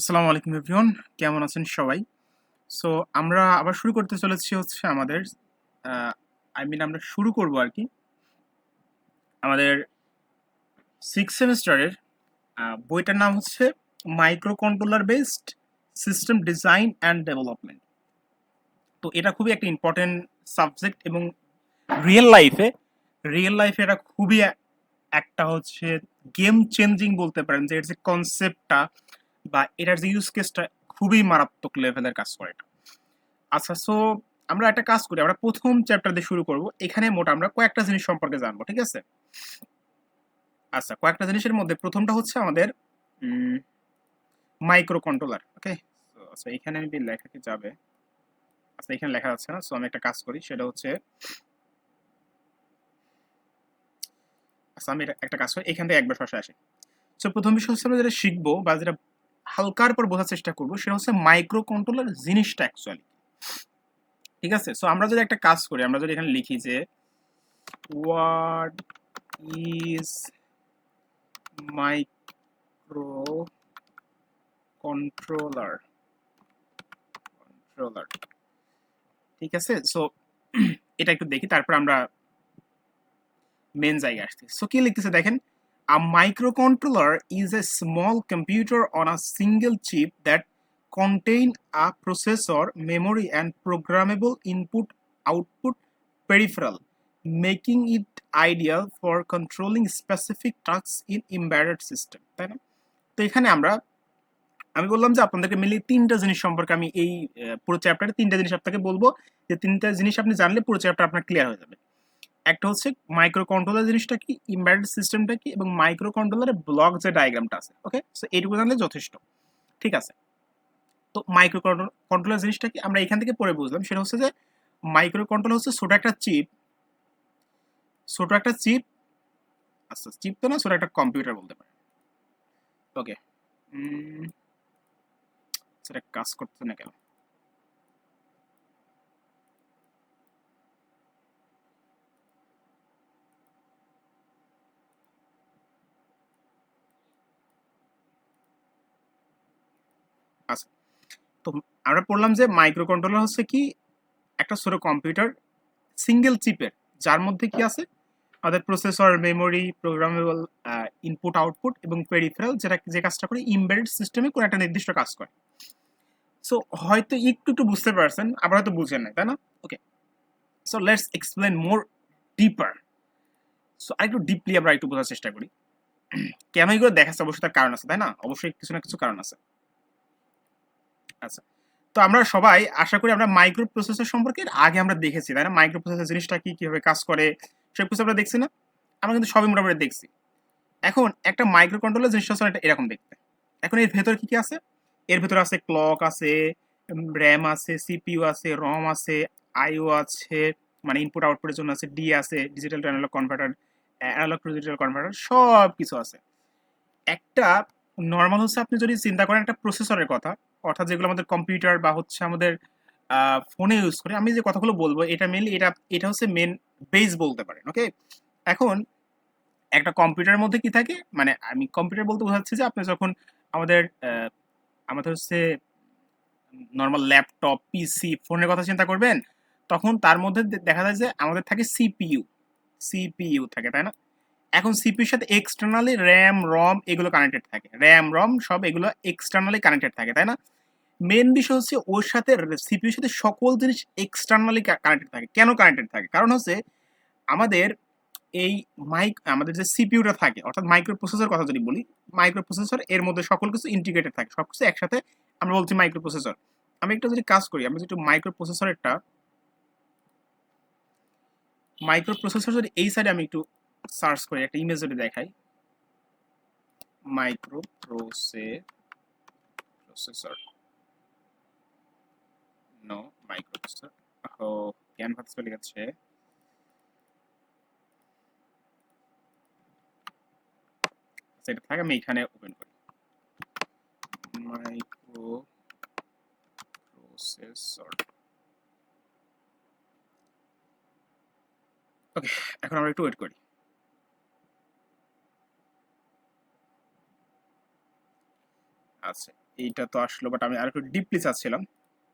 আসসালামু আলাইকুম এভরিওয়ান, কেমন আছেন সবাই? সো আমরা আবার শুরু করতে চলেছি হচ্ছে আমাদের আই মিন আমরা শুরু করব আর কি। আমাদের সিক্স সেমিস্টারের বইটার নাম হচ্ছে microcontroller based system design and development তো এটা খুবই একটা ইম্পর্টেন্ট সাবজেক্ট এবং রিয়েল লাইফে রিয়েল লাইফে এটা খুবই একটা হচ্ছে গেম চেঞ্জিং বলতে পারেন যে এর যে কনসেপ্টটা বা এটার যে ইউজ কেসটা খুবই মারাত্মক লেভেলের কাজ করে এটা। আচ্ছা সো আমরা একটা কাজ করি, আমরা প্রথম চ্যাপ্টার দিয়ে শুরু করব, এখানে মোট আমরা কয়েকটা জিনিস সম্পর্কে জানব, ঠিক আছে? আচ্ছা কয়েকটা জিনিসের মধ্যে প্রথমটা হচ্ছে আমাদের মাইক্রো কন্ট্রোলার ওকে আচ্ছা এখানে আমি লেখা যাবে আচ্ছা এখানে লেখা যাচ্ছে না সো আমি একটা কাজ করি, সেটা হচ্ছে আচ্ছা আমি একটা কাজ করি, এখান থেকে একবার সরাসরি আসি। সো প্রথম বিষয় হচ্ছে আমরা যেটা শিখব বা যেটা হালকার পর বোঝার চেষ্টা করব, সেটা হচ্ছে মাইক্রো কন্ট্রোলার জিনিসটা অ্যাকচুয়ালি ঠিক আছে? সো আমরা যদি একটা কাজ করি, আমরা যদি এখানে লিখি যে what is microcontroller controller ঠিক আছে? সো এটা একটু দেখি, তারপর আমরা মেন জায়গায় আসছি। সো কি লিখতেছে দেখেন? A microcontroller is a small computer on a single chip that contain a processor, memory, and programmable input-output peripheral, making it ideal for controlling specific tasks in embedded system. তাই না তো এখানে আমরা আমি বললাম যে আপনাদেরকে মিলিয়ে তিনটা জিনিস সম্পর্কে আমি এই পুরো চ্যাপ্টারে তিনটা জিনিস আপনাকে বলব যে তিনটা জিনিস আপনি জানলে পুরো চ্যাপ্টার আপনার ক্লিয়ার হয়ে যাবে একটা হচ্ছে মাইক্রো কন্ট্রোলার জিনিসটা কি ইম্বেডেড সিস্টেমটা কি এবং মাইক্রো কন্ট্রোলারের ব্লক যে ডায়াগ্রামটা আছে ওকে সো এইটুকু জানলে যথেষ্ট, ঠিক আছে? তো মাইক্রো কন্ট্রোলার জিনিসটা কি, আমরা এখান থেকে পরে বুঝলাম, সেটা হচ্ছে যে মাইক্রো কন্ট্রোলার হচ্ছে ছোট একটা চিপ ছোট একটা চিপ আচ্ছা চিপ তো না, ছোট একটা কম্পিউটার বলতে পারে ওকে সেটা কাজ করতে না কেন আচ্ছা তো আমরা পড়লাম যে মাইক্রো কন্ট্রোলার হচ্ছে কি একটা ছোট কম্পিউটার সিঙ্গেল চিপের যার মধ্যে কি আছে? আমাদের processor memory programmable input output এবং পেরিফেরাল যেটা যে কাজটা করে ইমবেডেড সিস্টেমে কোনো একটা নির্দিষ্ট কাজ করে। সো হয়তো একটু একটু বুঝতে পারছেন, আবার হয়তো বুঝেন না তাই না? Okay so let's explain more deeper so আরেকটু ডিপলি আমরা একটু বোঝার চেষ্টা করি। কেন এগুলো দেখাচ্ছে? অবশ্যই তার কারণ আছে, তাই না? অবশ্যই কিছু না কিছু কারণ আছে। আচ্ছা। তো আমরা সবাই আশা করি আমরা মাইক্রো প্রসেসর সম্পর্কে আগে আমরা দেখেছি, তাই না? মাইক্রো প্রসেসর জিনিসটা কি, কীভাবে কাজ করে সব কিছু আমরা দেখছি না? আমরা কিন্তু সবই মোটামুটি দেখছি। এখন একটা মাইক্রো কন্ট্রোলার জিনিসটা একটা এরকম দেখতে। এখন এর ভেতর কি কি আছে? এর ভেতর আছে ক্লক আছে র্যাম আছে সিপিইউ আছে রম আছে আইও আছে মানে ইনপুট আউটপুটের জন্য আছে ডি আছে digital analogue converter analogue to digital converter সব কিছু আছে। একটা নর্মাল হচ্ছে আপনি যদি চিন্তা করেন একটা প্রসেসরের কথা অর্থাৎ যেগুলো আমাদের কম্পিউটার বা হচ্ছে আমাদের ফোনে ইউজ করে, আমি যে কথাগুলো বলব, এটা মেনলি এটা এটা হচ্ছে মেন বেস বলতে পারেন ওকে এখন একটা কম্পিউটারের মধ্যে কি থাকে? মানে আমি কম্পিউটার বলতে বোঝাচ্ছি যে আপনি যখন আমাদের আমাদের হচ্ছে নর্মাল ল্যাপটপ পিসি ফোনের কথা চিন্তা করবেন, তখন তার মধ্যে দেখা যায় যে আমাদের থাকে সিপিইউ সিপিইউ থাকে, তাই না? এখন সিপিইউর সাথে এক্সটার্নালি র্যাম রম এগুলো কানেক্টেড থাকে। র্যাম রম সব এগুলো এক্সটার্নালি কানেক্টেড থাকে, তাই না? মেন বিষয় হচ্ছে ওর সাথে সিপিউর সাথে সকল জিনিস এক্সটার্নালি কানেক্টেড থাকে। কেন কানেক্টেড থাকে? কারণ হচ্ছে আমাদের এই মাইক আমাদের যে সিপিইউটা থাকে, অর্থাৎ মাইক্রো প্রসেসর কথা যদি বলি মাইক্রো প্রসেসর এর মধ্যে সকল কিছু ইন্টিগ্রেটেড থাকে। সব কিছু একসাথে আমরা বলছি মাইক্রো প্রসেসর আমি একটা যদি কাজ করি, আমি যদি মাইক্রো প্রসেসরেরটা মাইক্রো প্রসেসর যদি এই সাইডে আমি একটু সার্চ করি, একটা ইমেজ যদি দেখাই। মাইক্রো প্রসে প্রসেসর নো মাইক্রো প্রসেসর ও ভাত চলে গেছে। সেটা থাকে, আমি এখানে ওপেন করি। মাইক্রো প্রসেসর ওকে এখন আমরা একটু ওয়েট করি। আচ্ছা এইটা তো আসলো বাট আমি আর একটু ডিপলি চাচ্ছিলাম,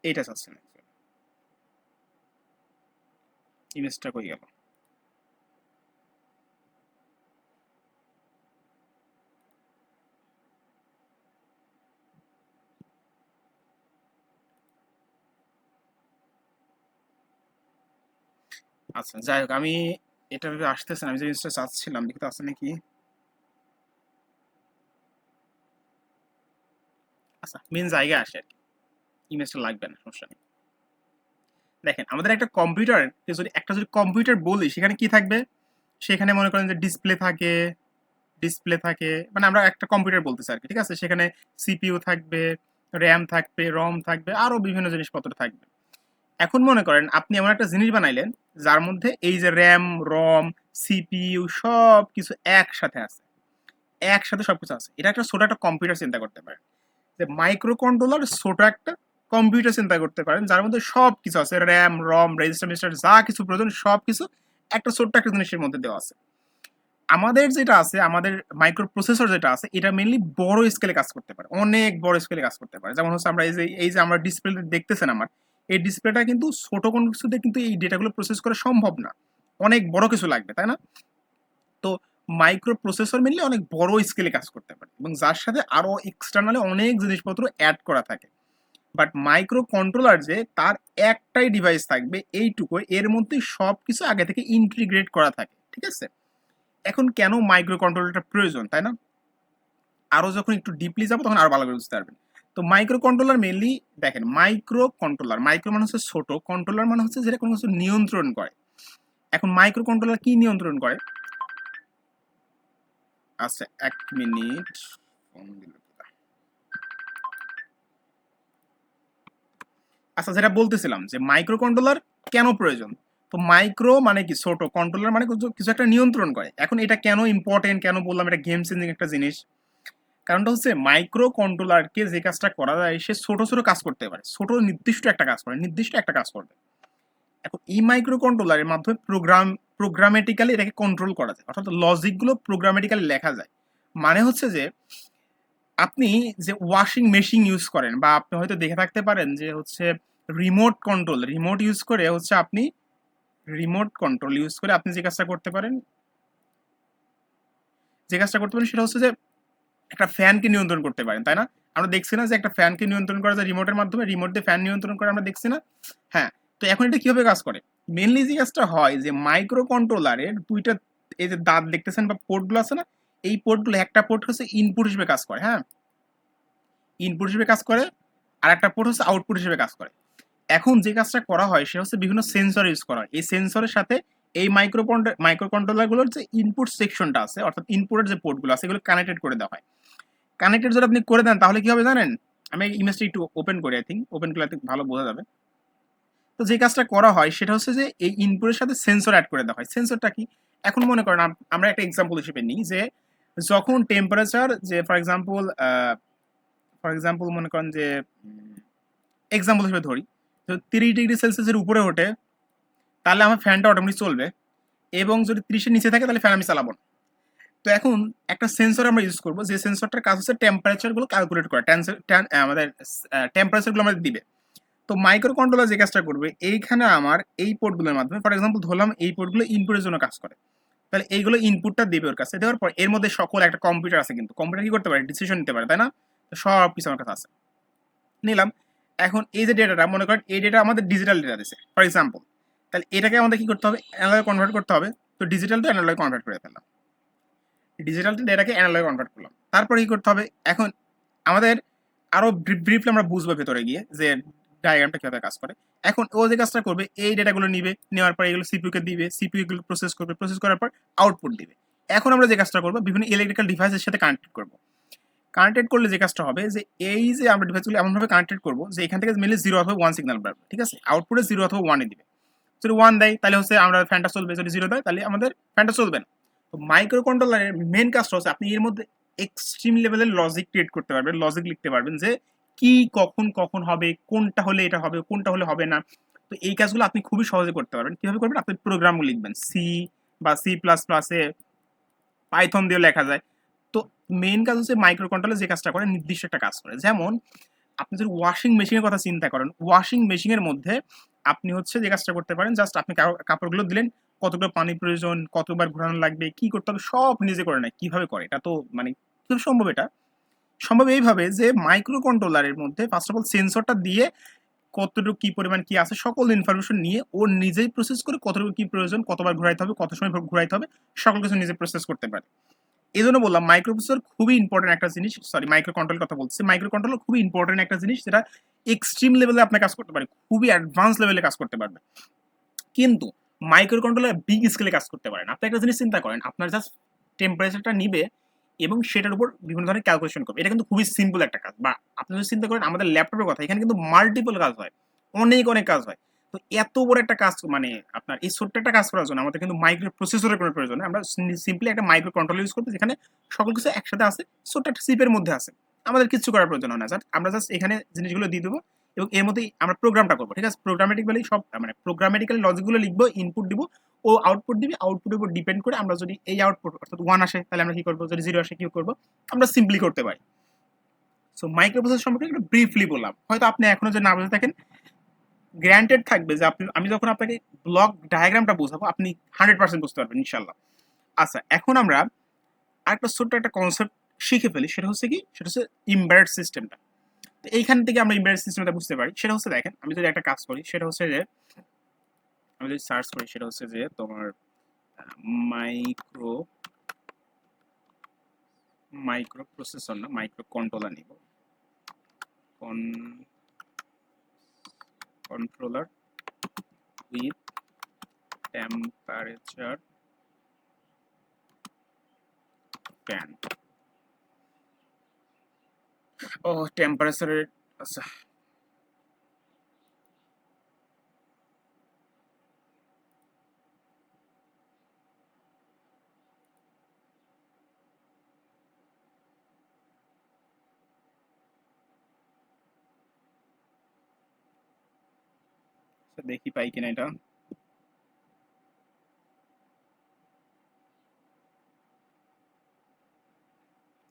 এইটা চাচ্ছিলাম ইমেজটা কই গেল? আচ্ছা যাই হোক, আমি এটা ভেবে আসতেছে না, আমি যে জিনিসটা চাচ্ছিলাম, দেখতে আছে নাকি? আচ্ছা মেন জায়গায় আসে আর কি। ইমেজটা লাগবে না, সমস্যা নেই। দেখেন, আমাদের একটা কম্পিউটার যদি একটা যদি কম্পিউটার বলি, সেখানে কি থাকবে? সেখানে মনে করেন যে ডিসপ্লে থাকে ডিসপ্লে থাকে মানে আমরা একটা কম্পিউটার বলতেছি আর কি, ঠিক আছে? সেখানে থাকবে র্যাম থাকবে রম থাকবে আরও বিভিন্ন জিনিসপত্র থাকবে। এখন মনে করেন আপনি এমন একটা জিনিস বানাইলেন, যার মধ্যে এই যে র্যাম রম সিপিইউ সব কিছু একসাথে আছে। একসাথে সবকিছু আছে। এটা একটা ছোট একটা কম্পিউটার চিন্তা করতে পারেন। যে মাইক্রো কন্ট্রোলার ছোট একটা কম্পিউটার চিন্তা করতে পারেন, যার মধ্যে সব কিছু আছে র্যাম রম রেজিস্টার মিস্টার যা কিছু প্রয়োজন সব কিছু একটা ছোট্ট একটা জিনিসের মধ্যে দেওয়া আছে। আমাদের যেটা আছে, আমাদের মাইক্রো প্রসেসর যেটা আছে, এটা মেনলি বড় স্কেলে কাজ করতে পারে, অনেক বড় স্কেলে কাজ করতে পারে। যেমন হচ্ছে আমরা এই যে এই যে আমরা ডিসপ্লে দেখতেছেন আমার, এই ডিসপ্লেটা কিন্তু ছোট কোনো কিছুতে কিন্তু এই ডেটাগুলো প্রসেস করা সম্ভব না। অনেক বড় কিছু লাগবে, তাই না? তো মাইক্রো প্রসেসর মেনলি অনেক বড় স্কেলে কাজ করতে পারে এবং যার সাথে আরও এক্সটার্নালি অনেক জিনিসপত্র অ্যাড করা থাকে। বাট মাইক্রো কন্ট্রোলার যে, তার একটাই ডিভাইস থাকবে এইটুকু এর মধ্যে সব কিছু আগে থেকে ইন্টিগ্রেট করা থাকে, ঠিক আছে? এখন কেন মাইক্রো কন্ট্রোলারটা প্রয়োজন, তাই না? আরও যখন একটু ডিপলি যাব, তখন আরও ভালো করে বুঝতে পারবেন। তো মাইক্রো কন্ট্রোলার মেনলি দেখেন মাইক্রো কন্ট্রোলার মাইক্রো মানে হচ্ছে ছোট কন্ট্রোলার মানে হচ্ছে যেটা কোনো কিছু নিয়ন্ত্রণ করে। এখন মাইক্রো কন্ট্রোলার কি নিয়ন্ত্রণ করে? আচ্ছা এক মিনিট। ফোন আচ্ছা যেটা বলতেছিলাম যে মাইক্রো কন্ট্রোলার কেন প্রয়োজন? তো মাইক্রো মানে কি? ছোট। কন্ট্রোলার মানে কিছু একটা নিয়ন্ত্রণ করে। এখন এটা কেন ইম্পর্টেন্ট কেন বললাম? এটা গেম চেঞ্জিং একটা জিনিস। কারণটা হচ্ছে মাইক্রো কন্ট্রোলারকে যে কাজটা করা যায়, সে ছোট ছোট কাজ করতে পারে। ছোট, নির্দিষ্ট একটা কাজ করে। নির্দিষ্ট একটা কাজ করবে। এখন এই মাইক্রো কন্ট্রোলারের মাধ্যমে প্রোগ্রাম প্রোগ্রামেটিক্যালি এটাকে কন্ট্রোল করা যায়। অর্থাৎ লজিকগুলো প্রোগ্রামেটিক্যালি লেখা যায়। মানে হচ্ছে যে, আপনি যে ওয়াশিং মেশিন ইউজ করেন বা আপনি হয়তো দেখে থাকতে পারেন যে হচ্ছে রিমোট কন্ট্রোল রিমোট ইউজ করে হচ্ছে আপনি রিমোট কন্ট্রোল ইউজ করে আপনি যে কাজটা করতে পারেন, যে কাজটা করতে পারেন সেটা হচ্ছে যে একটা ফ্যানকে নিয়ন্ত্রণ করতে পারেন, তাই না? আমরা দেখছি না যে একটা ফ্যানকে নিয়ন্ত্রণ করা যায় রিমোটের মাধ্যমে রিমোট দিয়ে ফ্যান নিয়ন্ত্রণ করে আমরা দেখছি না। হ্যাঁ তো এখন এটা কীভাবে কাজ করে? মেনলি যে কাজটা হয় যে মাইক্রো কন্ট্রোলারের দুইটা এই যে দাঁত দেখতেছেন বা পোর্টগুলো আছে না, এই পোর্টগুলো একটা পোর্ট হচ্ছে ইনপুট হিসেবে কাজ করে হ্যাঁ? ইনপুট হিসেবে কাজ করে, আর একটা পোর্ট হচ্ছে আউটপুট হিসেবে কাজ করে। এখন যে কাজটা করা হয় সেটা হচ্ছে বিভিন্ন সেন্সর ইউজ করা হয়। এই সেন্সরের সাথে এই মাইক্রো মাইক্রো কন্ট্রোলারগুলোর যে ইনপুট সেকশনটা আছে, অর্থাৎ ইনপুটের যে পোর্টগুলো আছে, এগুলো কানেক্টেড করে দেওয়া হয়। কানেক্টেড যদি আপনি করে দেন, তাহলে কি হবে জানেন? আমি ইমেজটা একটু ওপেন করি আই থিঙ্ক ওপেন করলে ভালো বোঝা যাবে। তো যে কাজটা করা হয় সেটা হচ্ছে যে এই ইনপুটের সাথে সেন্সর অ্যাড করে দেওয়া হয়। সেন্সরটা কি? এখন মনে করেন আমরা একটা এক্সাম্পল হিসেবে নিই যে যখন টেম্পারেচার যে ফর এক্সাম্পল ফর এক্সাম্পল মনে করেন যে এক্সাম্পল হিসেবে ধরি, তো তিরিশ ডিগ্রি সেলসিয়াসের উপরে ওঠে, তাহলে আমার ফ্যানটা অটোমেটিক চলবে এবং যদি ত্রিশের নিচে থাকে তাহলে ফ্যান আমি চালাবো না। তো এখন একটা সেন্সর আমরা ইউজ করব, যে সেন্সরটার কাজ হচ্ছে টেম্পারেচারগুলো ক্যালকুলেট করা আমাদের টেম্পারেচারগুলো আমাদের দিবে। তো মাইক্রো কন্ট্রোলার যে কাজটা করবে, এইখানে আমার এই পোর্টগুলোর মাধ্যমে ফর এক্সাম্পল ধরলাম এই পোর্টগুলো ইনপুটের জন্য কাজ করে। তাহলে এইগুলো ইনপুটটা দেবে ওর কাছে। দেওয়ার পর এর মধ্যে সকল একটা কম্পিউটার আছে কিন্তু। কম্পিউটার কি করতে পারে? ডিসিশন নিতে পারে, তাই না? সব কিছু আমার কাছে আছে। নিলাম। এখন এই যে ডেটাটা মনে করেন এই ডেটা আমাদের ডিজিটাল ডেটা দিচ্ছে ফর এক্সাম্পল তাহলে এটাকে আমাদের কি করতে হবে? অ্যানালয় কনভার্ট করতে হবে। তো ডিজিটাল টু অ্যানালয় কনভার্ট করে ফেললাম। ডিজিটাল ডেটাকে অ্যানালয় কনভার্ট করলাম। তারপরে কি করতে হবে? এখন আমাদের আরও ব্রিফলি আমরা বুঝব ভেতরে গিয়ে যে ডায়াগ্রামটা কীভাবে কাজ করে? এখন ও যে কাজটা করবে, এই ডেটাগুলো নিবে, নেওয়ার পর এগুলো সিপিউকে দিবে সিপিউ এগুলো প্রসেস করবে প্রসেস করার পর আউটপুট দিবে। এখন আমরা যে কাজটা করব, বিভিন্ন ইলেকট্রিক্যাল ডিভাইসের সাথে কানেক্ট করব। কানেক্টেড করলে যে কাজটা হবে, যে এই যে আমরা ডিভাইসগুলো এমনভাবে কানেক্টেড করব, যে এখান থেকে মেনলি জিরো অথবা ওয়ান সিগনাল পাবে ঠিক আছে? আউটপুটে জিরো অথবা ওয়ানে দিবে। যদি ওয়ান দেয়, তাহলে হচ্ছে আমরা ফ্যানটা চলবে, যদি জিরো দেয়, তাহলে আমাদের ফ্যানটা চলবে না। তো মাইক্রো কন্ট্রোলারের মেন কাজটা হচ্ছে আপনি এর মধ্যে এক্সট্রিম লেভেলের লজিক ক্রিয়েট করতে পারবেন লজিক লিখতে পারবেন যে কি কখন কখন হবে, কোনটা হলে এটা হবে, কোনটা হলে হবে না, তো এই কাজগুলো আপনি খুবই সহজে করতে পারবেন। কীভাবে করবেন? আপনি প্রোগ্রামগুলো লিখবেন। সি বা সি প্লাস প্লাসে পাইথন দিয়েও লেখা যায়। তো মেইন কাজ হচ্ছে মাইক্রো কন্ট্রোলার যে কাজটা করে, নির্দিষ্ট একটা কাজ করে। যেমন, আপনি যদি ওয়াশিং মেশিনের কথা চিন্তা করেন ওয়াশিং মেশিনের মধ্যে আপনি হচ্ছে যে কাজটা করতে পারেন জাস্ট আপনি কাপড়- কাপড়গুলো দিলেন, কতগুলো পানি প্রয়োজন, কতবার ঘোরানো লাগবে, কি করতে হবে, সব নিজে করে নেয়। কীভাবে করে? এটা তো মানে সম্ভব এটা। সম্ভব এইভাবে যে মাইক্রো কন্ট্রোলারের মধ্যে ফার্স্ট অফ অল সেন্সরটা দিয়ে কতটুকু কি পরিমাণ কি আছে, সকল ইনফরমেশন নিয়ে ও নিজেই প্রসেস করে কতটুকু কি প্রয়োজন, কতবার ঘোরাইতে হবে, কত সময় ঘোরাইতে হবে, সকল কিছু নিজে প্রসেস করতে পারে। এই জন্য বললাম মাইক্রো প্রসেসর খুবই ইম্পর্টেন্ট একটা জিনিস সরি মাইক্রো কন্ট্রোল কথা বলছি মাইক্রো কন্ট্রোল খুবই ইম্পর্টেন্ট একটা জিনিস যেটা এক্সট্রিম লেভেলে আপনি কাজ করতে পারে, খুবই অ্যাডভান্স লেভেলে কাজ করতে পারবে। কিন্তু মাইক্রো কন্ট্রোলার বিগ স্কেলে কাজ করতে পারেন আপনি একটা জিনিস চিন্তা করেন, আপনার জাস্ট টেম্পারেচারটা নিবে এবং সেটার উপর বিভিন্ন ধরনের ক্যালকুলেশন করবে। এটা কিন্তু খুবই সিম্পল একটা কাজ। বা আপনি যদি চিন্তা করেন, আমাদের ল্যাপটপের কথা, এখানে কিন্তু মাল্টিপল কাজ হয়। অনেক অনেক কাজ হয়। তো এত বড় একটা কাজ মানে আপনার এই ছোট্ট একটা কাজ করার জন্য আমাদের কিন্তু মাইক্রো প্রসেসরের কোনো প্রয়োজন আমরা সিম্পলি একটা মাইক্রো কন্ট্রোল ইউজ করব যেখানে সকল কিছু একসাথে আছে, ছোট্ট একটা সিপের মধ্যে আছে। আমাদের কিছু করার প্রয়োজন হয় না। জাস্ট আমরা জাস্ট এখানে জিনিসগুলো দিয়ে দেবো। এবং এর মধ্যেই আমরা প্রোগ্রামটা করব, ঠিক আছে? প্রোগ্রামেটিক্যালি সব মানে প্রোগ্রামেটিক্যালি লজিকগুলো লিখব ইনপুট দিব, ও আউটপুট দিবি আউটপুটের উপর ডিপেন্ড করে আমরা যদি এই আউটপুট অর্থাৎ ওয়ান আসে, তাহলে আমরা কি করব? যদি জিরো আসে, কি করব? আমরা সিম্পলি করতে পারি। সো মাইক্রো প্রসেস সম্পর্কে একটু ব্রিফলি বললাম। হয়তো আপনি এখনও যে না বুঝে থাকেন গ্র্যান্টেড থাকবে যে আপনি, আমি যখন আপনাকে ব্লক ডায়াগ্রামটা বোঝাবো, আপনি হান্ড্রেড পার্সেন্ট বুঝতে পারবেন ইনশাল্লাহ আচ্ছা এখন আমরা আরেকটা ছোট্ট একটা কনসেপ্ট শিখে ফেলি, সেটা হচ্ছে কি? সেটা হচ্ছে ইম্বারেড সিস্টেমটা এইখান থেকে আমরা ইম্বারেড সিস্টেমটা বুঝতে পারি। সেটা হচ্ছে দেখেন, আমি যদি একটা কাজ করি, সেটা হচ্ছে যে, আমি যদি সার্চ করি, সেটা হচ্ছে যে তোমার মাইক্রো মাইক্রো প্রসেসর না মাইক্রো কন্ট্রোলার নিব। কন কন্ট্রোলার উইথ টেম্পারেচার fan ও টেম্পারেচারের আচ্ছা আচ্ছা, দেখি পাই কিনা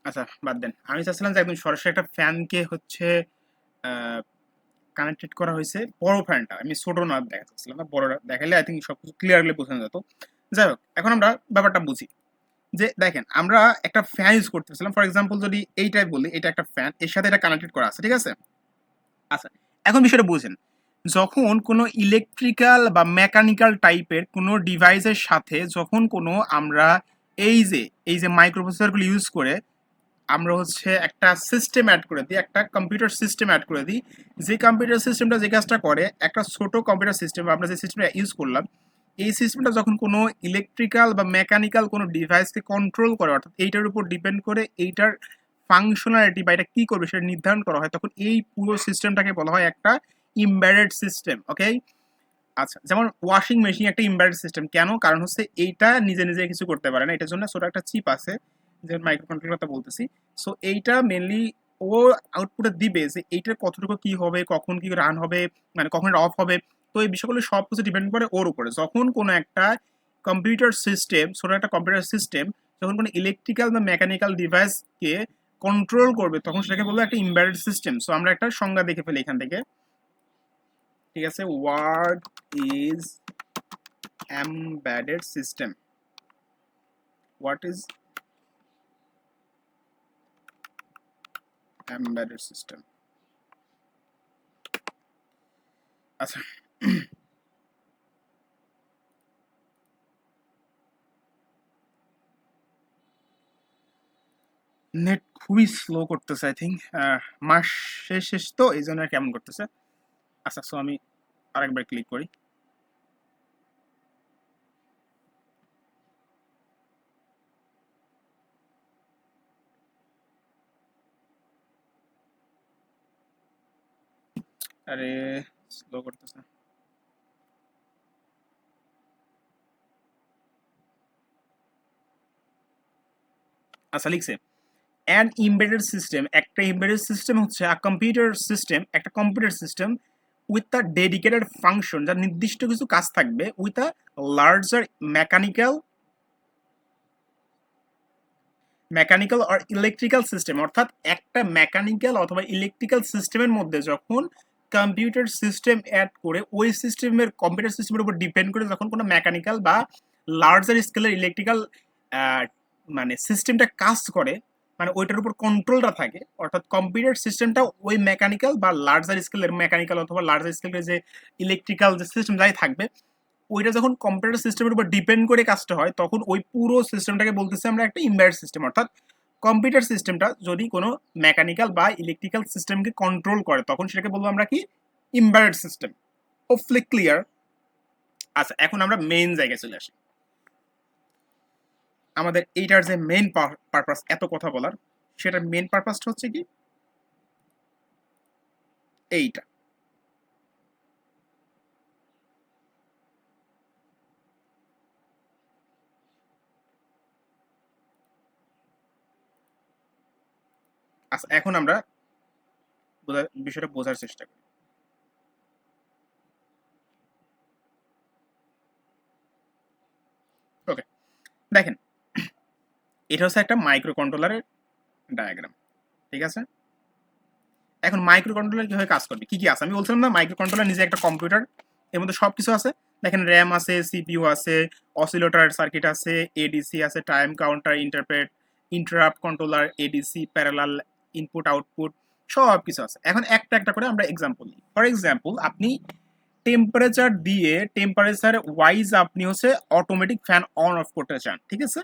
আচ্ছা বাদ দেন। আমি চাচ্ছিলাম যে একদম সরাসরি একটা ফ্যানকে হচ্ছে কানেক্টেড করা হয়েছে বড় ফ্যানটা আমি ছোট না, দেখা চাচ্ছিলাম না বড় দেখালে আই থিঙ্ক সব কিছু ক্লিয়ারলি বোঝানো যেত। যাই হোক, এখন আমরা ব্যাপারটা বুঝি। যে দেখেন, আমরা একটা ফ্যান ইউজ করতেছিলাম। ফর এক্সাম্পল যদি এইটাই বলি, এটা একটা ফ্যান এর সাথে এটা কানেক্টেড করা আছে, ঠিক আছে? আচ্ছা এখন বিষয়টা বুঝেন। যখন কোনো ইলেকট্রিক্যাল বা মেকানিক্যাল টাইপের কোনো ডিভাইসের সাথে যখন কোনো আমরা এই যে এই যে মাইক্রোপ্রসেসরগুলো ইউজ করে আমরা হচ্ছে একটা সিস্টেম অ্যাড করে দিই, একটা কম্পিউটার সিস্টেম অ্যাড করে দিই। যে কম্পিউটার সিস্টেমটা যে কাজটা করে, একটা ছোট কম্পিউটার সিস্টেম আমরা যে সিস্টেমটা ইউজ করলাম, এই সিস্টেমটা যখন কোনো ইলেকট্রিক্যাল বা মেকানিক্যাল কোনো ডিভাইসকে কন্ট্রোল করে, অর্থাৎ এইটার উপর ডিপেন্ড করে এইটার ফাংশনালিটি বা এটা কী করবে সেটা নির্ধারণ করা হয়, তখন এই পুরো সিস্টেমটাকে বলা হয় একটা ইম্ব্যারেড সিস্টেম ওকে আচ্ছা যেমন ওয়াশিং মেশিন একটা ইম্ব্যারেড সিস্টেম কেন? কারণ হচ্ছে এইটা নিজে নিজে কিছু করতে পারে না, এটার জন্য ছোট একটা চিপ আছে। যে মাইক্রো কন্ট্রোলার কথা বলতেছি সো এইটা মেনলি ও আউটপুটে দিবে যে এইটার কতটুকু কি হবে, কখন কি রান হবে মানে কখন অফ হবে, তো এই বিষয়গুলো সব কিছু ডিপেন্ড করে ওর উপরে। যখন কোনো একটা কম্পিউটার সিস্টেম ছোট একটা কম্পিউটার সিস্টেম যখন কোনো ইলেকট্রিক্যাল বা মেকানিক্যাল ডিভাইসকে কন্ট্রোল করবে, তখন সেটাকে বলব একটা ইম্ব্যারেড সিস্টেম সো আমরা একটা সংজ্ঞা দেখে ফেলি এখান থেকে। ঠিক আছে? Word is embedded system what is embedded system. Net খুবই স্লো করতেছে আই থিঙ্ক মাস শেষ শেষ তো এই জন্য কেমন করতেছে। আচ্ছা সো আমি আরেকবার ক্লিক করি। আরে স্লো করতেছে। আচ্ছা লিখছে। অ্যান ইম্বেডেড সিস্টেম একটা ইম্বেডেড সিস্টেম হচ্ছে আ কম্পিউটার সিস্টেম একটা computer system with a dedicated function যার নির্দিষ্ট কিছু কাজ থাকবে with a larger mechanical mechanical R electrical system অর্থাৎ একটা মেকানিক্যাল অথবা ইলেকট্রিক্যাল সিস্টেমের মধ্যে যখন কম্পিউটার সিস্টেম অ্যাড করে ওই সিস্টেমের কম্পিউটার সিস্টেমের উপর ডিপেন্ড করে যখন কোনো মেকানিক্যাল বা লার্জার স্কেলের ইলেকট্রিক্যাল মানে সিস্টেমটা কাজ করে মানে ওইটার উপর কন্ট্রোলটা থাকে, অর্থাৎ কম্পিউটার সিস্টেমটা ওই মেকানিক্যাল বা লার্জার স্কেলের মেকানিক্যাল অথবা লার্জার স্কেলের যে ইলেকট্রিক্যাল যে সিস্টেম যাই থাকবে, ওইটা যখন কম্পিউটার সিস্টেমের উপর ডিপেন্ড করে কাজটা হয়, তখন ওই পুরো সিস্টেমটাকে বলতেছি আমরা একটা ইম্বায়ার সিস্টেম অর্থাৎ কম্পিউটার সিস্টেমটা যদি কোনো মেকানিক্যাল বা ইলেকট্রিক্যাল সিস্টেমকে কন্ট্রোল করে, তখন সেটাকে বলব আমরা কি? ইম্বায়ার্ড সিস্টেম হোপফুলি ক্লিয়ার আচ্ছা এখন আমরা মেইন জায়গায় চলে আসি। আমাদের এইটার যে মেইন পারপাস এত কথা বলার, সেটার মেইন পারপাসটা হচ্ছে কি? এইটা। আচ্ছা এখন আমরা বিষয়টা বোঝার চেষ্টা করি। ওকে দেখেন, এটা হচ্ছে একটা মাইক্রো কন্ট্রোলারের ডায়াগ্রাম ঠিক আছে? এখন মাইক্রো কন্ট্রোলার কীভাবে কাজ করবে? কি কি আছে? আমি বলছিলাম না মাইক্রো কন্ট্রোলার নিজে একটা কম্পিউটার এর মধ্যে সব কিছু আছে। দেখেন র্যাম আছে সিপিইউ আছে অসিলেটর সার্কিট আছে এডিসি আছে time counter interpret interrupt controller ADC parallel input output সব কিছু আছে। এখন একটা একটা করে আমরা এক্সাম্পল নিই। ফর এক্সাম্পল আপনি টেম্পারেচার দিয়ে টেম্পারেচার ওয়াইজ আপনি হচ্ছে অটোমেটিক ফ্যান অন অফ করতে চান, ঠিক আছে?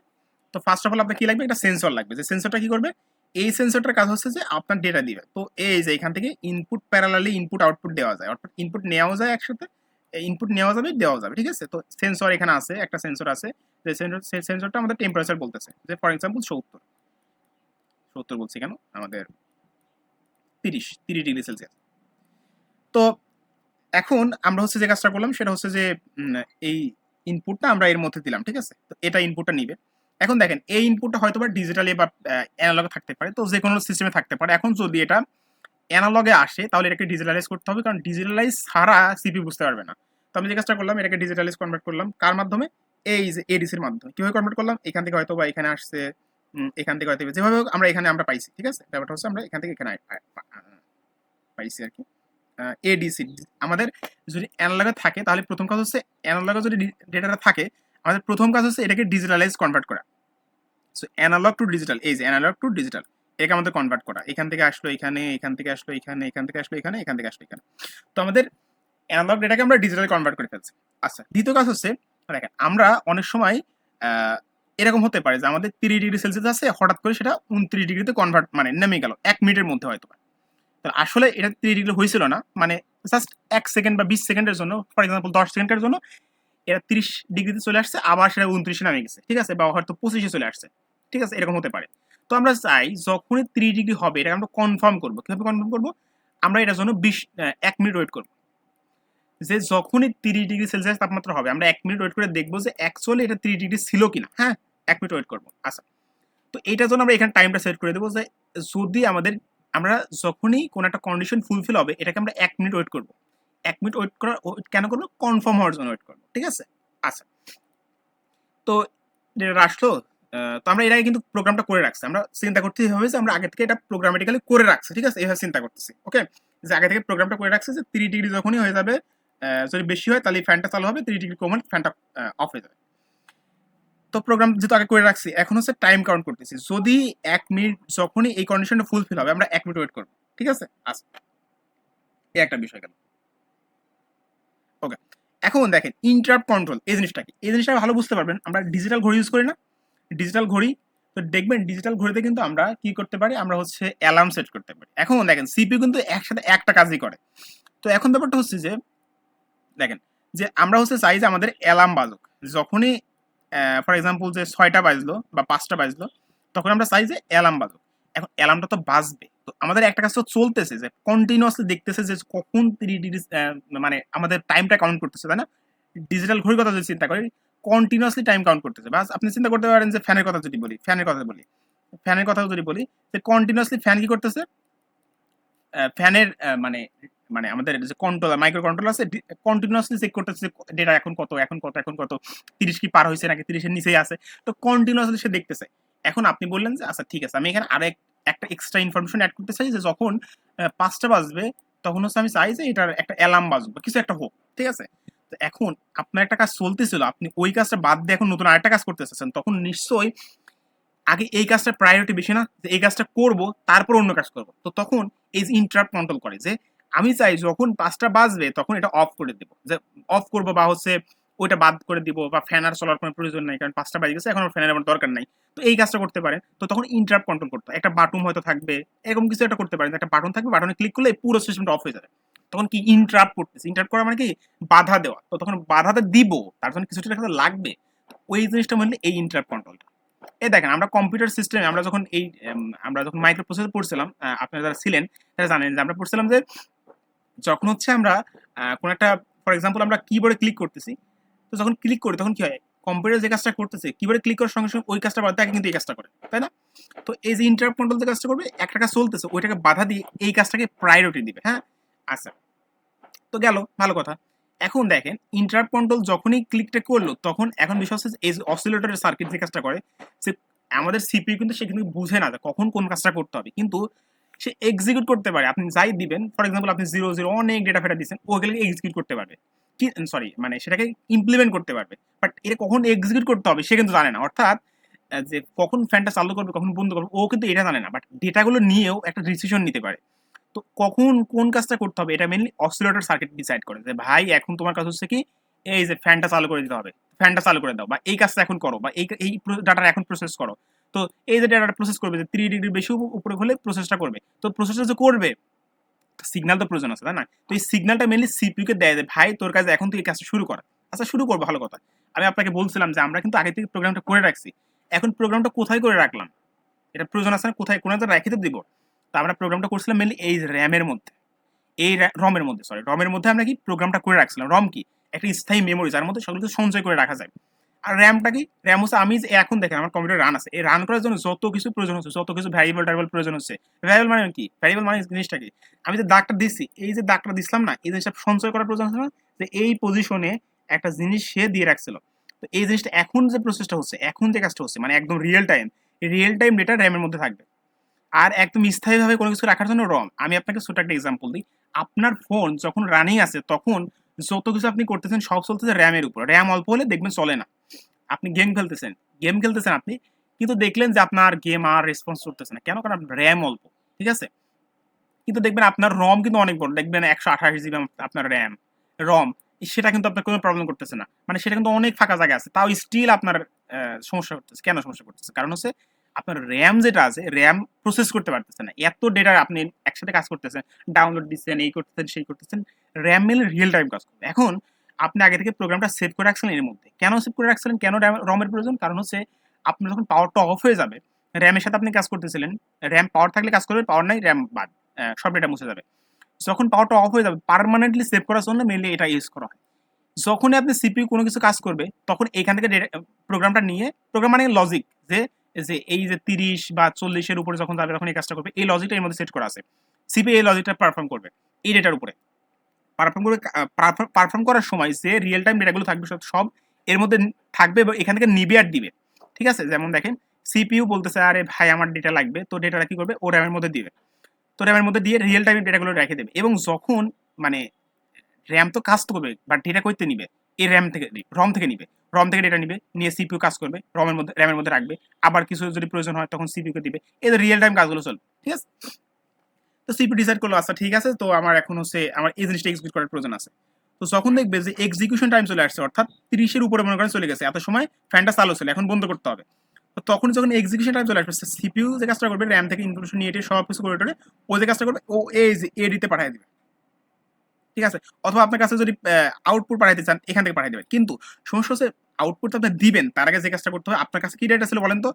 তো ফার্স্ট অফ অল আপনার কি লাগবে? একটা সেন্সর লাগবে। যে সেন্সরটা কি করবে? এই সেন্সরটার কাজ হচ্ছে যে আপনার ডেটা দিবে। তো এই যে এখান থেকে ইনপুট প্যারালালি ইনপুট আউটপুট দেওয়া যায়। অর্থাৎ ইনপুট নেওয়া যায় একসাথে ইনপুট নেওয়া যাবে দেওয়া যাবে, ঠিক আছে? তো সেন্সর এখানে আছে, একটা সেন্সর আছে। যে সেন্সরটা আমাদের টেম্পারেচার বলতেছে। যে ফর এক্সাম্পল সত্তর। সত্তর বলছি কেন? আমাদের তিরিশ তিরিশ ডিগ্রি সেলসিয়াস। তো এখন আমরা হচ্ছে যে কাজটা করলাম, সেটা হচ্ছে যে এই ইনপুটটা আমরা এর মধ্যে দিলাম, ঠিক আছে? তো এটা ইনপুটটা নিবে। এখন দেখেন, এই ইনপুটটা হয়তো বা ডিজিটালি বা অ্যানালগে থাকতে পারে, তো যে কোনো সিস্টেমে থাকতে পারে। এখন যদি এটা অ্যানালগে আসে, তাহলে এটাকে ডিজিটালাইজ করতে হবে, কারণ ডিজিটালাইজ ছাড়া সিপি বুঝতে পারবে না। তো আমি যে কাজটা করলাম, এটাকে ডিজিটালাইজ কনভার্ট করলাম। কার মাধ্যমে? এই যে এডিসির মাধ্যমে। কীভাবে কনভার্ট করলাম? এখান থেকে হয়তো বা এখানে আসছে এখান থেকে হয়তো যেভাবে হোক আমরা এখানে আমরা পাইছি, ঠিক আছে? ব্যাপারটা হচ্ছে আমরা এখান থেকে এখানে পাইছি আর কি। এডিসি আমাদের যদি অ্যানালগে থাকে তাহলে প্রথম কাজ হচ্ছে অ্যানালগে যদি ডেটাটা থাকে, আমাদের প্রথম কাজ হচ্ছে এটাকে ডিজিটালাইজ কনভার্ট করা। সো অ্যানালগ টু ডিজিটাল এই যে অ্যানালগ টু ডিজিটাল এটাকে আমাদের কনভার্ট করা। এখান থেকে আসলো, এখানে, এখান থেকে আসলো, এখানে, এখান থেকে আসলো, এখানে, এখান থেকে আসলো, এখানে। তো আমাদের অ্যানালগ ডেটাকে আমরা ডিজিটাল কনভার্ট করে ফেলছি। আচ্ছা দ্বিতীয় কাজ হচ্ছে, দেখেন, আমরা অনেক সময় এরকম হতে পারে যে আমাদের তিরিশ ডিগ্রি সেলসিয়াস আছে, হঠাৎ করে সেটা উনত্রিশ ডিগ্রিতে কনভার্ট মানে নেমে গেল। এক মিনিটের মধ্যে হয়তো তো আসলে এটা তিরিশ ডিগ্রি হয়েছিল না মানে জাস্ট এক সেকেন্ড বা বিশ সেকেন্ডের জন্য ফর এক্সাম্পল দশ সেকেন্ডের জন্য এটা তিরিশ ডিগ্রিতে চলে আসছে, আবার সেটা উনত্রিশে নামে গেছে, ঠিক আছে? বা হয়তো পঁচিশে চলে আসছে, ঠিক আছে? এরকম হতে পারে। তো আমরা চাই যখনই ত্রিশ ডিগ্রি হবে, এটাকে আমরা কনফার্ম করব। কীভাবে কনফার্ম করব? আমরা এটার জন্য বিশ এক মিনিট ওয়েট করব। যে যখনই তিরিশ ডিগ্রি সেলসিয়াস তাপমাত্রা হবে, আমরা এক মিনিট ওয়েট করে দেখব যে অ্যাকচুয়ালি এটা তিরিশ ডিগ্রি ছিল কিনা হ্যাঁ? এক মিনিট ওয়েট করব। আচ্ছা। তো এটার জন্য আমরা এখানে টাইমটা সেট করে দেবো যে যদি আমাদের, আমরা যখনই কোনো একটা কন্ডিশন ফুলফিল হবে, এটাকে আমরা এক মিনিট ওয়েট করব। এক মিনিট ওয়েট করার wait কেন করব? কনফার্ম হওয়ার জন্য ওয়েট করব, ঠিক আছে? আচ্ছা। তো এটা আসলো তো আমরা এর আগে কিন্তু প্রোগ্রামটা করে রাখছি। আমরা চিন্তা করতে হবে যে আমরা আগে থেকে এটা প্রোগ্রামেটিক্যালি করে রাখছি, ঠিক আছে? এইভাবে চিন্তা করতেছি ওকে যে আগে থেকে প্রোগ্রামটা করে রাখছি যে তিরিশ ডিগ্রি যখনই হয়ে যাবে যদি বেশি হয় তাহলে ফ্যানটা চালু হবে তিরিশ ডিগ্রি কমন ফ্যানটা অফ হয়ে যাবে। তো প্রোগ্রাম যেহেতু আগে করে রাখছি, এখন হচ্ছে টাইম কাউন্ট করতেছি। যদি এক মিনিট যখনই এই কন্ডিশনটা ফুলফিল হবে, আমরা এক মিনিট ওয়েট করব, ঠিক আছে? আচ্ছা এই একটা বিষয় গেল। ওকে এখন দেখেন ইন্টারাপ্ট কন্ট্রোল এই জিনিসটা কি? এই জিনিসটা ভালো বুঝতে পারবেন, আমরা ডিজিটাল ঘড়ি ইউজ করি না। ডিজিটাল ঘড়ি, তো দেখবেন ডিজিটাল ঘড়িতে কিন্তু আমরা কি করতে পারি? আমরা হচ্ছে অ্যালার্ম সেট করতে পারি। এখন দেখেন সিপি কিন্তু একসাথে একটা কাজই করে। তো এখন ব্যাপারটা হচ্ছে যে, দেখেন, যে আমরা হচ্ছে চাই যে আমাদের অ্যালার্ম বাজুক। যখনই ফর এক্সাম্পল যে ছয়টা বাজলো বা পাঁচটা বাজলো, তখন আমরা চাই যে অ্যালার্ম বাজুক। এখন অ্যালার্মটা তো বাজবে। তো আমাদের একটা কাজ তো চলতেছে যে কন্টিনিউয়াসলি দেখতেছে যে কখন তিরিশ ডিগ্রি মানে আমাদের টাইমটা কাউন্ট করতেছে, তাই না? ডিজিটাল ঘড়ির কথা যদি চিন্তা করি কন্টিনিউয়াসলি টাইম কাউন্ট করতেছে। বাস, আপনি চিন্তা করতে পারেন যে ফ্যানের কথা যদি বলি ফ্যানের কথা বলি। ফ্যানের কথা যদি বলি, যে কন্টিনিউয়াসলি ফ্যান কি করতেছে? ফ্যানের মানে মানে আমাদের যে কন্ট্রোলার মাইক্রো কন্ট্রোলার আছে কন্টিনিউয়াসলি চেক করতেছে ডেটা এখন কত এখন কত এখন কত, তিরিশ কি পার হয়েছে নাকি, তিরিশের নিচেই আছে। তো কন্টিনিউয়াসলি সে দেখতেছে। এখন আপনি বললেন যে আচ্ছা ঠিক আছে, আমি এখানে আরেক, একটা এক্সট্রা ইনফরমেশন অ্যাড করতে চাই যে যখন পাঁচটা বাজবে, তখন হচ্ছে আমি চাই যে এটার একটা অ্যালার্ম বাজবে কিছু একটা হোক, ঠিক আছে? তো এখন আপনার একটা কাজ চলতেছিল, আপনি ওই কাজটা বাদ দিয়ে এখন নতুন আরেকটা কাজ করতে চাচ্ছেন, তখন নিশ্চয়ই আগে এই কাজটা প্রায়োরিটি বেশি না, যে এই কাজটা করব, তারপর অন্য কাজ করব। তো তখন এই ইন্টারাপ্ট কন্ট্রোল করে যে আমি চাই যখন পাঁচটা বাজবে তখন এটা অফ করে দেবো। যে অফ করব বা হচ্ছে ওইটা বাদ করে দিব বা ফ্যান আর চলার কোনো প্রয়োজন নাই, কারণ পাঁচটা বাজে গেছে, এখন ফ্যানের আমার দরকার নাই। তো এই কাজটা করতে পারেন। তো তখন ইন্টারাপ্ট কন্ট্রোল করতে। একটা বাটন হয়তো থাকবে, এরকম কিছু একটা করতে পারেন। একটা বাটন থাকবে বাটনে ক্লিক করলে পুরো সিস্টেমটা অফ হয়ে যাবে। তখন কি ইন্টারাপ্ট করতেছে? ইন্টারাপ্ট করা মানে কি? বাধা দেওয়া। তো তখন বাধাটা দিব, তার জন্য কিছুটা একটা লাগবে। ওই জিনিসটা মানে এই ইন্টারাপ্ট কন্ট্রোলটা এ দেখেন, আমরা কম্পিউটার সিস্টেমে আমরা যখন এই আমরা যখন মাইক্রো প্রসেসর পড়ছিলাম আপনারা যারা ছিলেন, তারা জানেন যে আমরা পড়ছিলাম যে যখন হচ্ছে আমরা কোনো একটা ফর এক্সাম্পল আমরা কিবোর্ডে ক্লিক করতেছি, তো যখন ক্লিক করি, তখন কি হয়? কম্পিউটার যে কাজটা করতেছে কিবোর্ডে ক্লিক করার সঙ্গে সঙ্গে ওই কাজটা বাদ দিয়ে কিন্তু এই কাজটা করে, তাই না? তো এই যে ইন্টারাপ্ট কন্ট্রোল যে কাজটা করবে, একটা কাজ চলতেছে, ওইটাকে বাধা দিয়ে এই কাজটাকে প্রায়োরিটি দিবে হ্যাঁ? আচ্ছা তো গেল, ভালো কথা। এখন দেখেন ইন্টারাপ্ট কন্ট্রোল যখনই ক্লিকটা করল, তখন এখন বিষয় হচ্ছে এই অসিলেটরের সার্কিট যে কাজটা করে, সে আমাদের সিপিইউ কিন্তু সে কিন্তু বুঝে না কখন কোন কাজটা করতে হবে। কিন্তু সে এক্সিকিউট করতে পারে। আপনি যাই দিবেন ফর এক্সাম্পল আপনি জিরো জিরো অনেক ডেটা ফেটা দিচ্ছেন ওগুলোকে এক্সিকিউট করতে পারবে। কি সরি মানে সেটাকে ইমপ্লিমেন্ট করতে পারবে। বাট এটা কখন এক্সিকিউট করতে হবে সে কিন্তু জানে না। অর্থাৎ যে কখন ফ্যানটা চালু করবে, কখন বন্ধ করবে, ও কিন্তু এটা জানে না। বাট ডেটাগুলো নিয়েও একটা ডিসিশন নিতে পারে। তো কখন কোন কাজটা করতে হবে, এটা মেনলি অসিলেটর সার্কিট ডিসাইড করে যে, ভাই, এখন তোমার কাজ হচ্ছে কি, এই যে ফ্যানটা চালু করে দিতে হবে ফ্যানটা চালু করে দাও বা এই কাজটা এখন করো বা এই এই ডাটা এখন প্রসেস করো। তো এই যে ডাটা প্রসেস করবে যে থ্রি ডিগ্রি বেশি উপরে হলে প্রসেসটা করবে। তো প্রসেসটা যে করবে সিগন্যাল তো প্রয়োজন আছে, তাই না? তো এই সিগন্যালটা মেনলি সিপিইউ কে দেয় যে, ভাই, তোর কাছে এখন এই কাজটা শুরু কর। আচ্ছা শুরু করব, ভালো কথা। আমি আপনাকে বলছিলাম যে, আমরা কিন্তু আগে থেকে প্রোগ্রামটা করে রাখছি। এখন প্রোগ্রামটা কোথায় করে রাখলাম? এটা প্রয়োজন আছে না? কোথায়? কোনো একটা রেখে তো দিব। তো আমরা প্রোগ্রামটা করছিলাম মেনলি এই র্যামের মধ্যে। এই রমের মধ্যে সরি রমের মধ্যে আমরা কি প্রোগ্রামটা করে রাখছিলাম? রম কি? একটা স্থায়ী মেমোরি যার মধ্যে সবকিছু সঞ্চয় করে রাখা যায়। আর র্যামটা কি? র্যাম হচ্ছে আমি যে এখন দেখেন, আমার কম্পিউটার রান আছে। এই রান করার জন্য যত কিছু প্রয়োজন হচ্ছে, যত কিছু ভ্যারিয়েবল ট্যারিয়েবল প্রয়োজন হচ্ছে। ভ্যারিয়েবল মানে কি? ভ্যারিয়েবল মানে জিনিসটা কি? আমি যে দাগটা দিচ্ছি এই যে দাগটা দিছিলাম না, এই জিনিসটা সঞ্চয় করার প্রয়োজন হচ্ছে না? যে এই পজিশনে একটা জিনিস সে দিয়ে রাখছিল। তো এই জিনিসটা এখন যে প্রসেসটা হচ্ছে, এখন যে কাজটা হচ্ছে মানে একদম real time real time data র্যামের মধ্যে থাকবে। আর একদম স্থায়ীভাবে কোনো কিছু রাখার জন্য রম আমি আপনাকে ছোট একটা এক্সাম্পল দিই। আপনার ফোন যখন রানিং আছে, তখন যত কিছু আপনি করতেছেন, সব চলতেছে র্যামের উপর। র্যাম অল্প হলে দেখবেন চলে না। আপনি গেম খেলতেছেন। গেম খেলতেছেন আপনি, কিন্তু দেখলেন যে আপনার গেম আর রেসপন্স করতেছে না। কেন? কারণ র্যাম অল্প, ঠিক আছে? কিন্তু দেখবেন আপনার রম কিন্তু অনেক বড়। দেখবেন একশো আঠাশ জিবি আপনার র্যাম রম সেটা কিন্তু আপনার কোনো প্রবলেম করতেছে না। মানে সেটা কিন্তু অনেক ফাঁকা জায়গা আছে। তাও স্টিল আপনার সমস্যা করতেছে। কেন সমস্যা করতেছে? কারণ হচ্ছে আপনার র্যাম যেটা আছে র্যাম প্রসেস করতে পারতেছে না। এত ডেটা আপনি একসাথে কাজ করতেছেন ডাউনলোড দিচ্ছেন, এই করতেছেন, সেই করতেছেন র্যাম মেলে রিয়েল টাইম কাজ করবে। এখন আপনি আগে থেকে প্রোগ্রামটা সেভ করে রাখছিলেন এর মধ্যে। কেন সেভ করে রাখছিলেন? কেন রমের প্রয়োজন? কারণ হচ্ছে আপনার যখন পাওয়ারটা অফ হয়ে যাবে র্যামের সাথে আপনি কাজ করতেছিলেন র্যাম পাওয়ার থাকলে কাজ করবে পাওয়ার নাই র্যাম বাদ সব ডেটা মুছে যাবে। যখন পাওয়ারটা অফ হয়ে যাবে পার্মানেন্টলি সেভ করার জন্য মেনলি এটা ইউজ করা হয়। যখনই আপনি সিপিইউ কোনো কিছু কাজ করবে, তখন এখান থেকে প্রোগ্রামটা নিয়ে প্রোগ্রাম মানে লজিক যে যে এই যে তিরিশ বা চল্লিশের উপরে যখন যাবে, তখন এই কাজটা করবে, এই লজিকটা এর মধ্যে সেট করা আছে। সিপিইউ এই লজিকটা পারফর্ম করবে, এই ডেটার উপরে। পারফর্ম করবে পারফর্ম করার সময় যে রিয়েল টাইম ডেটাগুলো থাকবে, সব- এর মধ্যে থাকবে এবং এখান থেকে নিবে আর দিবে। ঠিক আছে? যেমন দেখেন সিপিইউ বলতেছে, আরে ভাই, আমার ডেটা লাগবে। তো ডেটাটা কি করবে? ও র্যামের মধ্যে দিবে। তো র্যামের মধ্যে দিয়ে রিয়েল টাইমের ডেটাগুলো রেখে দেবে। এবং যখন মানে র্যাম তো কাজ তো করবে বাট ডেটা করতে নিবে? এই র্যাম থেকে রম থেকে নিবে। রম থেকে ডেটা নিবে, নিয়ে সিপিউ কাজ করবে রমের মধ্যে র্যামের মধ্যে রাখবে। আবার কিছু যদি প্রয়োজন হয়, তখন সিপিইউ কে দিবে। এদের রিয়েল টাইম কাজগুলো চলবে। ঠিক আছে? তো সিপিইউ ডিসাইড করল আচ্ছা ঠিক আছে, তো আমার এখন হচ্ছে আমার এই জিনিসটা এক্সিকিউট করার প্রয়োজন আছে। তো যখন দেখবে যে এক্সিকিউশন টাইম চলে আসছে, অর্থাৎ তিরিশের উপরে মনে করেন চলে গেছে। এত সময় ফ্যানটা চালু ছিল, এখন বন্ধ করতে হবে। তো তখন যখন এক্সিকিউশন টাইম চলে আসবে সিপিইউ যে কাজটা করবে র্যাম থেকে ইনফরমেশন নিয়ে এটে সব কিছু করে টোরে ও যে কাজটা করবে, ও এই যে এডিতে পাঠিয়ে দিবে। ঠিক আছে? অথবা আপনার কাছে যদি আউটপুট পাঠাইতে চান, এখান থেকে পাঠিয়ে দেবেন কিন্তু সমস্যা হচ্ছে আউটপুট আপনি দিবেন, তার আগে যে কাজটা করতে হবে, আপনার কাছে কি ডেটা ছিল বলেন তো?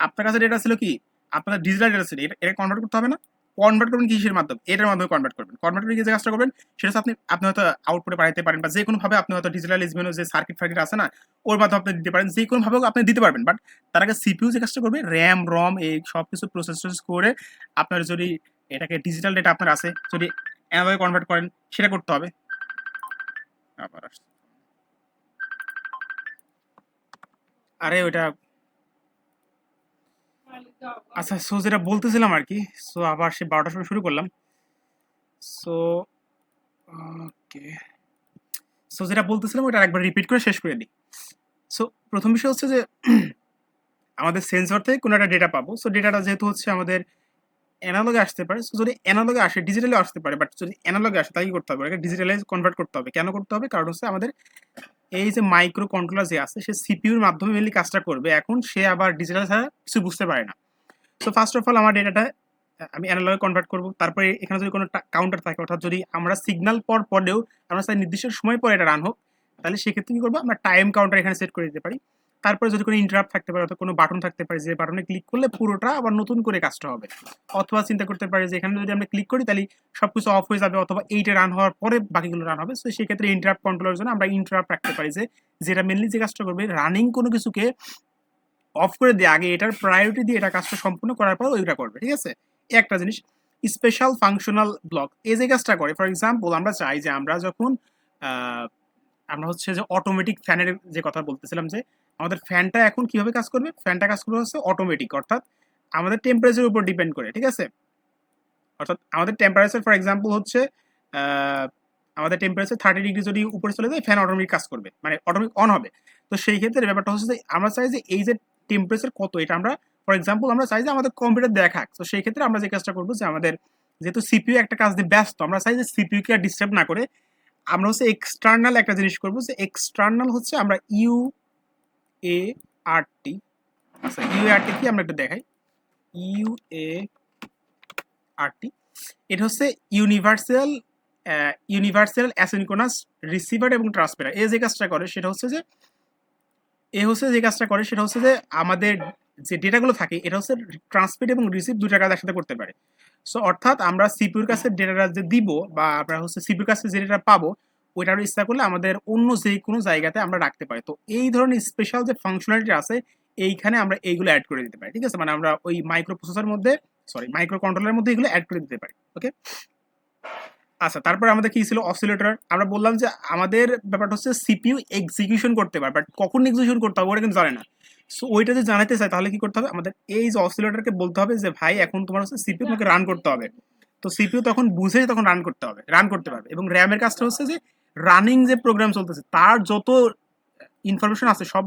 আপনার কাছে ডেটা ছিল কি? আপনার ডিজিটাল ডেটা ছিল, এটা এটা কনভার্ট করতে হবে না? কনভার্ট করবেন কিসের মাধ্যমে? এটার মাধ্যমে কনভার্ট করবেন। কনভার্ট করে যে কাজটা করবেন? সেটা আপনি আপনি হয়তো আউটপুটে পাঠাতে পারেন বা যে কোনো ভাবে আপনি হয়তো ডিজিটাল ইসমেনো যে সার্কিট ফার্কিট আছে না, ওর মাধ্যমে আপনি দিতে পারেন। যে কোনো ভাবে আপনি দিতে পারবেন। বাট তার আগে সিপিইউ যে কাজটা করবে র্যাম রম এই সব কিছু প্রসেস করে আপনার যদি এটাকে ডিজিটাল ডেটা আপনার আছে, যদি এভাবে কনভার্ট করেন, সেটা করতে হবে। আবার আরে ওটা আচ্ছা সো যেটা বলতেছিলাম আর কি সো আবার সে বারোটার সময় শুরু করলাম। সো ওকে সো যেটা বলতেছিলাম, ওটা একবার রিপিট করে শেষ করে দিই। সো প্রথম বিষয় হচ্ছে যে, আমাদের সেন্সর থেকে কোনো একটা ডেটা পাবো। সো ডেটাটা যেহেতু হচ্ছে আমাদের অ্যানালগে আসতে পারে সো যদি অ্যানালগে আসে ডিজিটালে আসতে পারে বাট যদি অ্যানালগে আসে তাই করতে হবে? এটাকে ডিজিটালে কনভার্ট করতে হবে। কেন করতে হবে? কারণ হচ্ছে আমাদের এই যে মাইক্রো কন্ট্রোলার যে আছে, সে সিপিউর মাধ্যমে মেনলি কাজটা করবে। এখন সে আবার ডিজিটাল ছাড়া কিছু বুঝতে পারে না। সো ফার্স্ট অফ অল আমার ডেটাটা আমি অ্যানালগে কনভার্ট করব। তারপরে এখানে যদি কোনো কাউন্টার থাকে, অর্থাৎ যদি আমরা সিগনাল পর পরেও আমরা নির্দিষ্ট সময় পরে এটা রান হোক, তাহলে সেক্ষেত্রে কী করব? আমরা টাইম কাউন্টার এখানে সেট করে দিতে পারি। তারপরে যদি কোনো ইন্টারাপ্ট থাকতে পারে অথবা কোনো বাটন থাকতে পারে, যে বাটনে ক্লিক করলে পুরোটা আবার নতুন করে কাজটা হবে। অথবা চিন্তা করতে পারি যে এখানে যদি আমরা ক্লিক করি, তাহলে সব কিছু অফ হয়ে যাবে অথবা এইটা রান হওয়ার পরে বাকিগুলো রান হবে। সো সেক্ষেত্রে ইন্টারাপ্ট কন্ট্রোলের জন্য আমরা ইন্টারাপ্ট রাখতে পারি যে, যেটা মেনলি যে কাজটা করবে রানিং কোনো কিছুকে অফ করে দিয়ে, আগে এটার প্রায়োরিটি দিয়ে এটা কাজটা সম্পূর্ণ করার পর ওইটা করবে, ঠিক আছে? একটা জিনিস স্পেশাল ফাংশনাল ব্লক এই যে কাজটা করে ফর এক্সাম্পল আমরা চাই যে আমরা যখন আমরা হচ্ছে যে অটোমেটিক ফ্যানের যে কথা বলতেছিলাম যে আমাদের ফ্যানটা এখন কীভাবে কাজ করবে? ফ্যানটা কাজ করবে হচ্ছে অটোমেটিক অর্থাৎ আমাদের টেম্পারেচারের উপর ডিপেন্ড করে, ঠিক আছে? অর্থাৎ আমাদের টেম্পারেচার ফর এক্সাম্পল হচ্ছে আমাদের টেম্পারেচার থার্টি ডিগ্রি যদি উপরে চলে যায় ফ্যান অটোমেটিক কাজ করবে মানে অটোমেটিক অন হবে। তো সেই ক্ষেত্রে ব্যাপারটা হচ্ছে যে, আমরা চাই যে এই যে টেম্পারেচার কত, এটা আমরা ফর এক্সাম্পল আমরা চাই যে আমাদের কম্পিউটার দেখাক। তো সেই ক্ষেত্রে আমরা যে কাজটা করব যে আমাদের যেহেতু সিপিইউ একটা কাজ দিয়ে ব্যস্ত, আমরা চাই যে সিপিইউকে আর ডিস্টার্ব না করে, আমরা হচ্ছে এক্সটার্নাল একটা জিনিস করব যে এক্সটার্নাল হচ্ছে আমরা ইউ এ আর টি আচ্ছা ইউ এ আর কি? আমরা একটু দেখাই। ইউ এ আর টি এটা হচ্ছে ইউনিভার্সাল ইউনিভার্সাল অ্যাসিনকোনাস রিসিভার এবং ট্রান্সমিটার এ যে কাজটা করে, সেটা হচ্ছে যে, এ হচ্ছে যে কাজটা করে, সেটা হচ্ছে যে, আমাদের যে ডেটাগুলো থাকে, এটা হচ্ছে ট্রান্সমিট এবং রিসিভ দুটা কাজ একসাথে করতে পারে। সো অর্থাৎ আমরা সিপিউর কাছে ডেটাটা যে দিব, বা আমরা হচ্ছে সিপিউর কাছে যে ডেটা পাবো ওইটার ইচ্ছা করলে আমাদের অন্য যে কোনো জায়গাতে আমরা রাখতে পারি। তো এই ধরনের স্পেশাল যে ফাংশনালিটি আছে, এইখানে আমরা এইগুলো অ্যাড করে দিতে পারি, ঠিক আছে? মানে আমরা ওই মাইক্রো প্রসেসর মধ্যে সরি মাইক্রো কন্ট্রোলারের মধ্যে এগুলো অ্যাড করে দিতে পারি ওকে আচ্ছা তারপরে আমাদের কি ছিল? অসিলেটর আমরা বললাম যে আমাদের ব্যাপারটা হচ্ছে সিপিইউ এক্সিকিউশন করতে পারে বাট কখন এক্সিকিউশন করতে হবে ওটা কিন্তু জানে না। সো ওইটা যদি জানাতে চাই তাহলে কি করতে হবে? আমাদের এই যে অসিলেটরকে বলতে হবে যে, ভাই, এখন তোমার হচ্ছে সিপিইউ তোমাকে রান করতে হবে। তো সিপিইউ তখন বুঝে তখন রান করতে হবে রান করতে পারবে। এবং র্যামের কাজটা হচ্ছে যে রানিং যে প্রোগ্রাম চলতেছে, তার যত ইনফরমেশন আছে, সব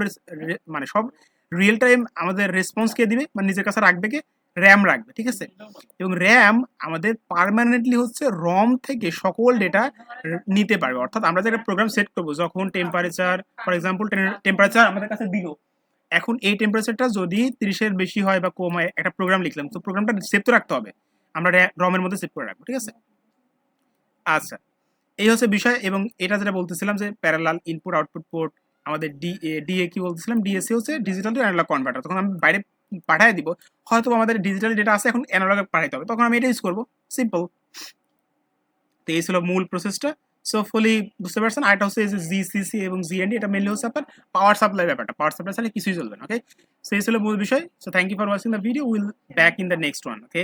মানে সব রিয়েল টাইম আমাদের রেসপন্স কে দিবে মানে নিজের কাছে রাখবে কে? র্যাম রাখবে, ঠিক আছে? এবং র্যাম আমাদের পার্মানেন্টলি হচ্ছে রম থেকে সকল ডেটা নিতে পারবে। অর্থাৎ আমরা যে একটা প্রোগ্রাম সেট করব, যখন টেম্পারেচার ফর এক্সাম্পল টেম্পারেচার আমাদের কাছে দিল, এখন এই টেম্পারেচারটা যদি তিরিশের বেশি হয় বা কম হয়, একটা প্রোগ্রাম লিখলাম, তো প্রোগ্রামটা সেভ তো রাখতে হবে। আমরা রমের মধ্যে সেভ করে রাখব, ঠিক আছে? আচ্ছা। এই হচ্ছে বিষয় এবং এটা যেটা বলতেছিলাম যে প্যারালাল ইনপুট আউটপুট পোর্ট আমাদের ডি ডিএ কি বলতেছিলাম? ডিএসসি হচ্ছে ডিজিটাল টু অ্যানালগ কনভার্টার তখন আমি বাইরে পাঠিয়ে দিব হয়তো আমাদের ডিজিটাল ডেটা আছে, এখন অ্যানালগে পাঠাইতে হবে। তখন আমি এটা ইউজ করব। সিম্পল তো এই ছিল মূল প্রসেসটা সো ফুলি বুঝতে পারছেন? আর এটা হচ্ছে জিসিসি এবং জিএনডি এটা মেনলি হচ্ছে আপনার পাওয়ার সাপ্লাই ব্যাপারটা। পাওয়ার সাপ্লাই ছাড়া কিছুই চলবে না ওকে সো এই ছিল মূল বিষয়। So thank you for watching the video will back in the next one okay